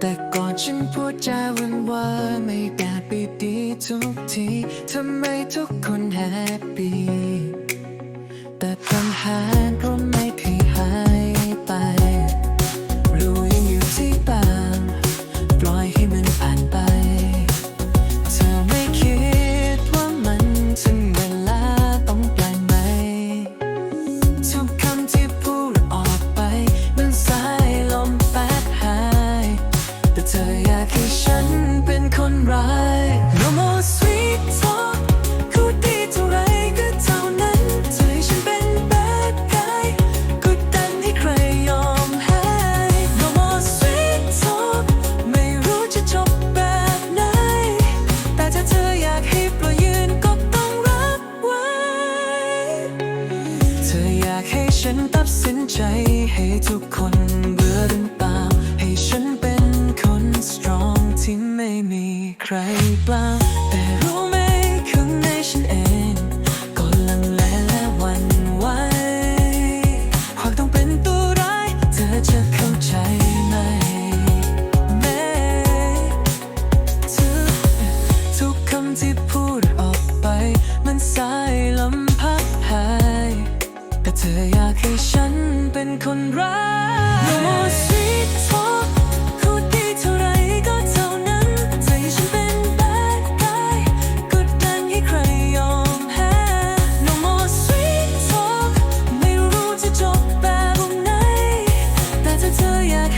แต่ก่อนฉันพูดจาวันว่าไม่แปดปีดีทุกทีทำไมทุกคนแฮปปี้แต่ปัญหาก็ไม่เคย ใจให้ทุกคนเบื่อหรือเปล่าให้ฉันเป็นคน strong ที่ไม่มีใครปล่าแต่รู้ไหมข้างในฉันเองก็ลังเลและหวั่นไหวหากต้องเป็นตัวร้ายเธอจะเข้าใจไหมแม้ทุกคำที่พูดออกไป มันสายลมพัดหายแต่เธอ ฉันเป็นคนร้าย No more sweet talk พูดดีเท่าไรก็เท่านั้น ใจฉันเป็น bad guy กดดันให้ใครยอมแพ้ No more sweet talk ไม่รู้จะจบแบบไหน แต่ถ้าเธออยาก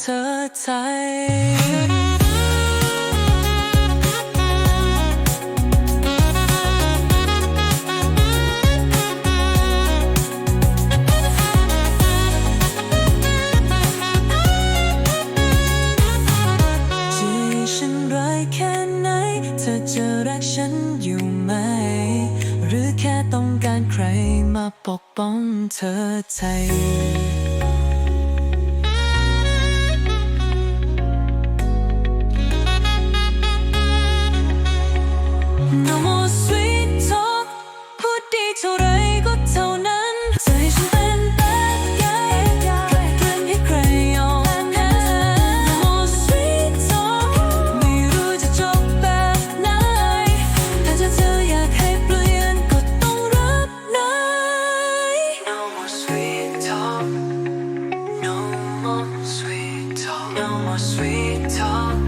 เธอใจฉันร้แค่ไหนเธอจะรักฉันอยู่ไหม หรือแค่ต้องการใครมาปกป้องเธอใจ more sweet talk.